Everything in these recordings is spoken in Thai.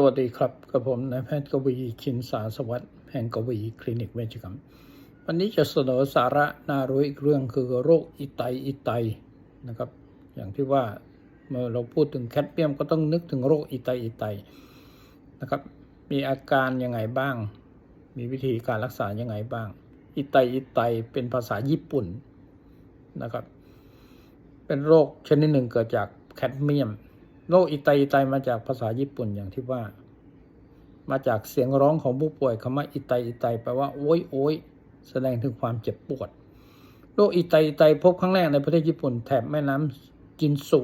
สวัสดีครับกับผมนายแพทย์กวีชินสาสวัสดิ์แห่งกวีคลินิกเวชกรรม วันนี้จะเสนอสาระน่ารู้อีกเรื่องคือโรคอิไตอิไตนะครับ อย่างที่ว่าเมื่อเราพูดถึงแคดเมียมก็ต้องนึกถึงโรคอิไตอิไตนะครับ มีอาการยังไงบ้าง มีวิธีการรักษายังไงบ้าง อิไตอิไตเป็นภาษาญี่ปุ่นนะครับ เป็นโรคชนิดหนึ่งเกิดจากแคดเมียม โรคอิไตอิไตมาจากภาษาญี่ปุ่นอย่างที่ว่า มาจากเสียงร้องของผู้ป่วยคำว่าอิไตอิไตแปลว่าโอ้ยโอ้ยแสดงถึงความเจ็บปวด โรคอิไตอิไตพบครั้งแรกในประเทศญี่ปุ่น แถบแม่น้ำจินสุ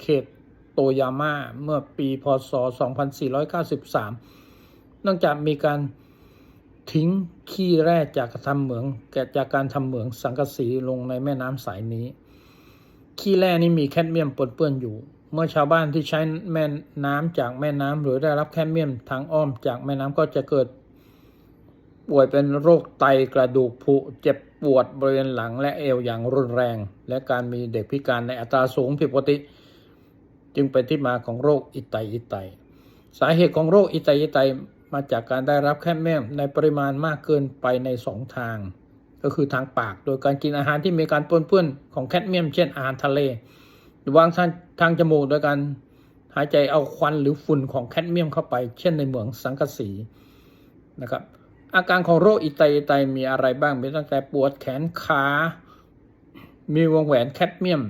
เขตโตยาม่าเมื่อปีพศ 2493 เนื่องจากมีการทิ้งขี้แร่จากการทำเหมืองแกจากการทำเหมืองสังกะสีลงในแม่น้ำสายนี้ ขี้แร่นี้มีแคดเมียมปนเปื้อนอยู่ เมื่อชาวบ้านที่ใช้แม่น้ำจากแม่น้ำหรือได้รับแคดเมียมทางอ้อมจากแม่น้ำก็จะเกิด ป่วยเป็นโรคไตกระดูกผุเจ็บปวดบริเวณหลังและเอวอย่างรุนแรง และการมีเด็กพิการในอัตราสูงผิดปกติ จึงเป็นที่มาของโรคอิไตอิไต สาเหตุของโรคอิไตอิไตมาจากการได้รับแคดเมียมในปริมาณมากเกินไปในสองทาง ก็คือทางปาก โดยการกินอาหารที่มีการปนเปื้อนของแคดเมียม เช่นอาหารทะเล วางทางทางจมูกโดยการหายใจเอาควันหรือฝุ่นของแคดเมียมเข้าไป เช่นในเหมืองสังกะสีนะครับ อาการของโรคอิไตไตมีอะไรบ้างมีตั้งแต่ปวดแขนขา มีวงแหวนแคดเมียม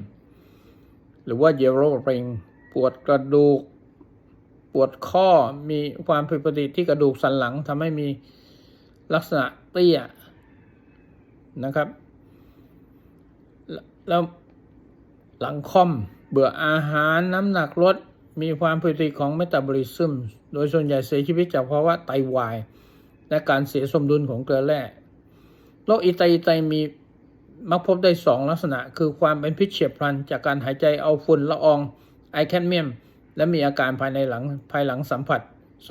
หรือว่าเยโรริง ปวดกระดูก ปวดข้อมีความผิดปกติที่กระดูกสันหลังทำให้มีลักษณะเตี้ยนะครับ แล้ว หลังคอม เบื่ออาหารน้ำหนักลด มีความผิดปกติของเมตาบอลิซึม โดยส่วนใหญ่เสียชีวิตจากภาวะไตวาย และการเสียสมดุลของเกลือแร่โรคอิไตอิไตมีมักพบได้สองลักษณะ คือความเป็นพิษเฉียบพลัน จากการหายใจเอาฝุ่นละอองไอแคดเมียม และมีอาการภายในหลังภายหลังสัมผัส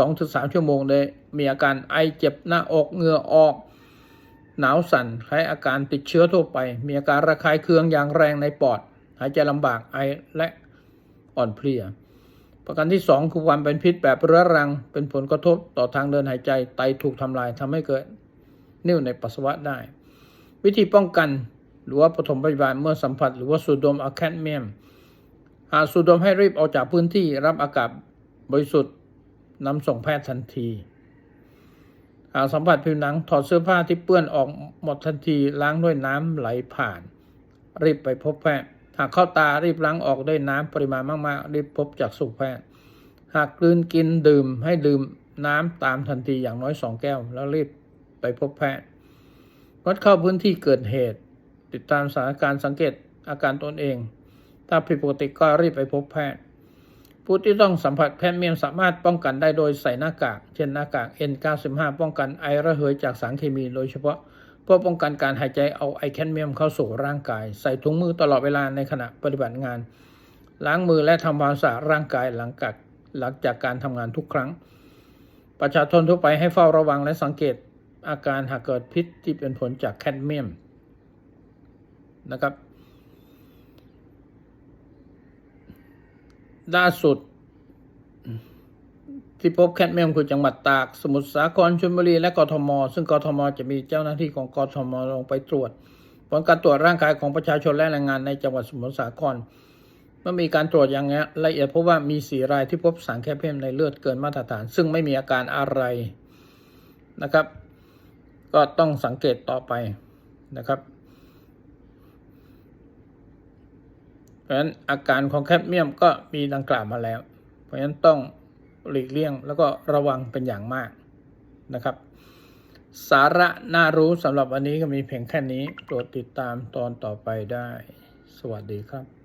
2-3 ชั่วโมงเลย มีอาการไอเจ็บหน้าอกเหงื่อออกหนาวสั่นคล้ายอาการติดเชื้อทั่วไป มีอาการระคายเคืองอย่างแรงในปอด หายใจลำบากไอและอ่อนเพลีย ประการที่ 2 คือความเป็นพิษแบบเรื้อรัง เป็นผลกระทบต่อทางเดินหายใจไตถูกทำลายทำให้เกิดนิ่วในปัสสาวะได้ วิธีป้องกันหรือว่าปฐมพยาบาลเมื่อสัมผัส หรือว่าสูดดมอะแคดเมียมหากสูดดมให้รีบออกจากพื้นที่รับอากาศบริสุทธิ์นำส่งแพทย์ทันทีหากสัมผัสผิวหนังถอดเสื้อผ้าที่เปื้อนออกหมดทันทีล้างด้วยน้ำไหลผ่าน รีบไปพบแพทย์ หากเข้าตารีบล้างออกด้วยน้ำปริมาณมากๆ รีบพบจากสุแพทย์ หากกลืนกินดื่มให้ดื่มน้ำตามทันทีอย่างน้อยสองแก้ว แล้วรีบไปพบแพทย์วัดเข้าพื้นที่เกิดเหตุ ติดตามสถานการณ์สังเกตอาการตนเอง ถ้าผิดปกติก็รีบไปพบแพทย์ ผู้ที่ต้องสัมผัสแคดเมียมสามารถป้องกันได้โดยใส่หน้ากาก เช่นหน้ากาก N95 ป้องกันไอระเหยจากสารเคมีโดยเฉพาะ เพื่อป้องกันการหายใจเอาไอแคดเมียมเข้าสู่ร่างกาย ใส่ถุงมือตลอดเวลาในขณะปฏิบัติงาน ล้างมือและทำความสะอาดร่างกายหลังจากหลังจากการทำงานทุกครั้ง ประชาชนทั่วไปให้เฝ้าระวังและสังเกตอาการหากเกิดพิษที่เป็นผลจากแคดเมียมนะครับล่าสุด ที่พบแคดเมียมคือจังหวัดตาก สมุทรสาครชลบุรีและกทม ซึ่งกทมจะมีเจ้าหน้าที่ของกทมลงไปตรวจ ผลการตรวจร่างกายของประชาชนและแรงงานในจังหวัดสมุทรสาครเมื่อมีการตรวจอย่างนี้ละเอียดพบว่ามีสี่รายที่พบสารแคดเมียมในเลือดเกินมาตรฐาน ซึ่งไม่มีอาการอะไรนะครับ ก็ต้องสังเกตต่อไปนะครับเพราะฉะนั้นอาการของแคดเมียมก็มีดังกล่าวมาแล้ว เพราะฉะนั้นต้อง หลีกเลี่ยง แล้วก็ระวังเป็นอย่างมากนะครับ สาระน่ารู้สำหรับวันนี้ก็มีเพียงแค่นี้ โปรดติดตามตอนต่อไปได้ สวัสดีครับ